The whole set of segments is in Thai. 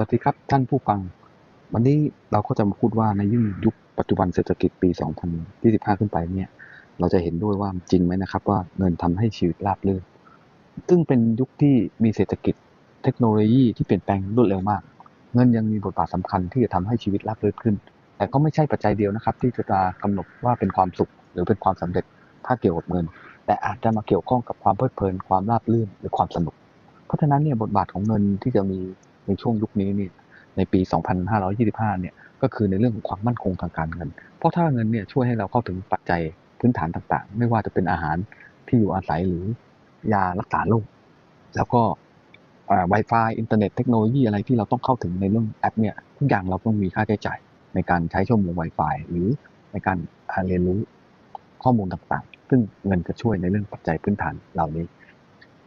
สวัสดีครับท่านผู้ฟัง วันนี้เราก็จะมาพูดว่าในยุคยุคปัจจุบันเศรษฐกิจปี 2025 ขึ้นไปเนี่ยเราจะเห็นด้วยว่าจริงไหมนะครับ ว่าเงินทำให้ชีวิตราบรื่นซึ่งเป็นยุคที่มีเศรษฐกิจเทคโนโลยีที่เปลี่ยนแปลงรวดเร็วมาก เงินยังมีบทบาทสำคัญที่จะทำให้ชีวิตราบรื่นขึ้น แต่ก็ไม่ใช่ปัจจัยเดียวนะครับ ที่จะกำหนดว่าเป็นความสุข หรือเป็นความสำเร็จถ้าเกี่ยวกับเงิน แต่อาจจะมาเกี่ยวข้องกับความเพลิดเพลินความราบรื่นหรือความสนุก เพราะฉะนั้นเนี่ยบทบาทของเงินที่จะมี ในช่วงยุคนี้นี่ในปี 2525 เนี่ยก็คือในเรื่องของความมั่นคงทางการเงิน เพราะถ้าเงินเนี่ยช่วยให้เราเข้าถึงปัจจัยพื้นฐานต่างๆ ไม่ว่าจะเป็นอาหารที่อยู่อาศัยหรือยารักษาโรคแล้วก็ไวไฟอินเทอร์เน็ตเทคโนโลยีอะไรที่เราต้องเข้าถึงในเรื่องแอปเนี่ยทุกอย่างเราต้องมีค่าใช้จ่ายในการใช้ชั่วโมง Wi-Fi หรือในการเรียนรู้ข้อมูลต่างๆ ซึ่งเงินจะช่วยในเรื่องปัจจัยพื้นฐานเหล่านี้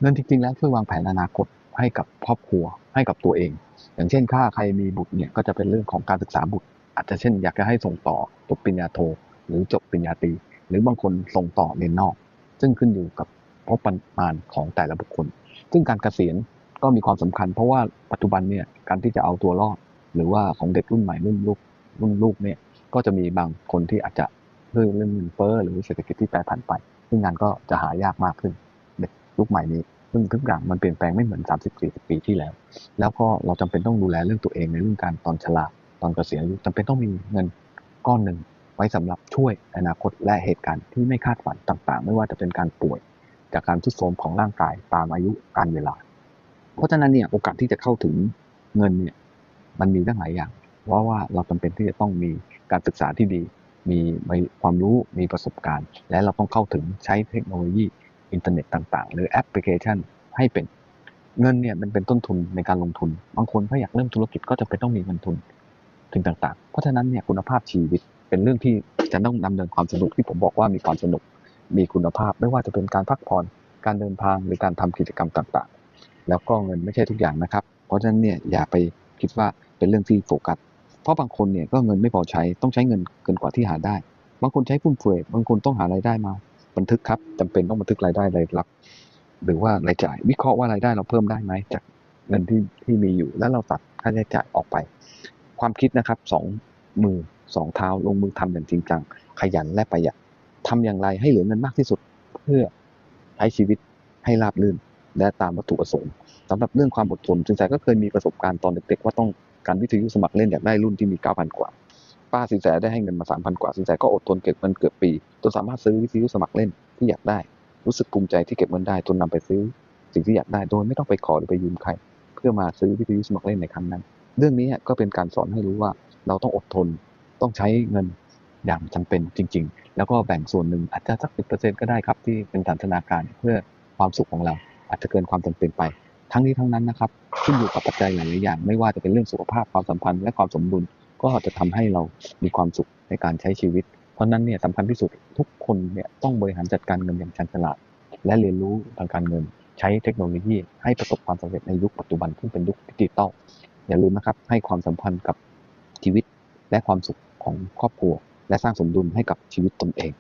เงินจริงๆ แล้วช่วยวางแผนอนาคตให้กับครอบครัว ให้กับตัวเอง อย่างเช่นถ้าใครมีบุตรเนี่ยก็จะเป็นเรื่องของการศึกษาบุตร อาจจะเช่น อยากจะให้ส่งต่อจบปริญญาโท หรือจบปริญญาตรีหรือบางคนส่งต่อเรียนนอก ซึ่งขึ้นอยู่กับงบประมาณของแต่ละบุคคล ซึ่งการเกษียณก็มีความสำคัญ เพราะว่าปัจจุบันเนี่ยการที่จะเอาตัวรอด หรือว่าของเด็กรุ่นใหม่รุ่นลูกรุ่นลูกเนี่ยก็จะมีบางคนที่อาจจะด้วยเรื่องเงินเฟ้อหรือเศรษฐกิจที่แปรผันไป ซึ่งงานก็จะหายากมากขึ้นเด็กยุคใหม่นี้ ซึ่งทุกอย่างมันเปลี่ยนแปลงไม่เหมือน30-40ปีที่แล้ว แล้วก็เราจำเป็นต้องดูแลเรื่องตัวเองในเรื่องการตอนชราตอนเกษียณอายุจำเป็นต้องมีเงินก้อนหนึ่งไว้สำหรับช่วยอนาคตและเหตุการณ์ที่ไม่คาดฝันต่าง ๆ ไม่ว่าจะเป็นการป่วย จากการทุดโทรมของร่างกายตามอายุการเวลา เพราะฉะนั้นเนี่ยโอกาสที่จะเข้าถึงเงินเนี่ยมันมีตั้งหลายอย่าง เพราะว่าเราจำเป็นที่จะต้องมีการศึกษาที่ดี มีความรู้มีประสบการณ์ และเราต้องเข้าถึงใช้เทคโนโลยี อินเทอร์เน็ตต่าง ๆ หรือแอปพลิเคชันให้เป็นเงินเนี่ยมันเป็นต้นทุนในการลงทุน บางคนถ้าอยากเริ่มธุรกิจก็จะเป็นต้องมีเงินทุนถึงต่าง ๆ เพราะฉะนั้นเนี่ยคุณภาพชีวิตเป็นเรื่องที่จะต้องดำเนินความสนุกที่ผมบอกว่ามีความสนุกมีคุณภาพ ไม่ว่าจะเป็นการพักผ่อนการเดินทางหรือการทำกิจกรรมต่างๆ แล้วก็เงินไม่ใช่ทุกอย่างนะครับ เพราะฉะนั้นเนี่ยอย่าไปคิดว่าเป็นเรื่องที่โฟกัสเพราะบางคนเนี่ยก็เงินไม่พอใช้ต้องใช้เงินเกินกว่าที่หาได้ บางคนใช้ฟุ่มเฟือยบางคนต้องหารายได้มา บันทึกครับจำเป็นต้องบันทึกรายได้รายรับ หรือว่ารายจ่าย วิเคราะห์ว่ารายได้เราเพิ่มได้ไหมจากเงินที่ที่มีอยู่ แล้วเราตัดค่าใช้จ่ายออกไป ความคิดนะครับสองมือสองเท้าลงมือทำอย่างจริงจังขยันและประหยัดทำอย่างไรให้เหลือเงินมากที่สุด เพื่อใช้ชีวิตให้ราบรื่นและตามวัตถุประสงค์สำหรับเรื่องความอดทนสินแสก็เคยมีประสบการณ์ตอนเด็กๆว่าต้องการวิทยุสมัครเล่นอยากได้รุ่นที่มี 9,000 กว่า ป้าสินแสได้ให้เงินมา3,000กว่าสินแสก็อดทนเก็บเงินเกือบปีจนสามารถซื้อวิทยุสมัครเล่นที่อยากได้ รู้สึกภูมิใจที่เก็บเงินได้จนนำไปซื้อ สิ่งที่อยากได้โดยไม่ต้องไปขอหรือไปยืมใคร เพื่อมาซื้อวิทยุสมัครเล่นในครั้งนั้น เรื่องนี้ก็เป็นการสอนให้รู้ว่าเราต้องอดทนต้องใช้เงินอย่างจำเป็นจริง ๆ แล้วก็แบ่งส่วนหนึ่งอาจจะสักสิบเปอร์เซ็นต์ก็ได้ครับที่เป็นฐานธนาการเพื่อความสุขของเรา อาจจะเกินความจำเป็นไป ทั้งนี้ทั้งนั้นนะครับขึ้นอยู่กับปัจจัยหลายๆอย่าง ไม่ว่าจะเป็นเรื่องสุขภาพความสัมพันธ์และความสมดุล ก็จะทำให้เรามีความสุขในการใช้ชีวิต เพราะนั้นเนี่ยสำคัญที่สุดทุกคนเนี่ยต้องบริหารจัดการเงินอย่างชันฉลาด และเรียนรู้ทางการเงิน ใช้เทคโนโลยีให้ประสบความสำเร็จในยุคปัจจุบันที่เป็นยุคดิจิตอลอย่าลืมนะครับให้ความสัมพันธ์กับชีวิตและความสุขของครอบครัว และสร้างสมดุลให้กับชีวิตตนเอง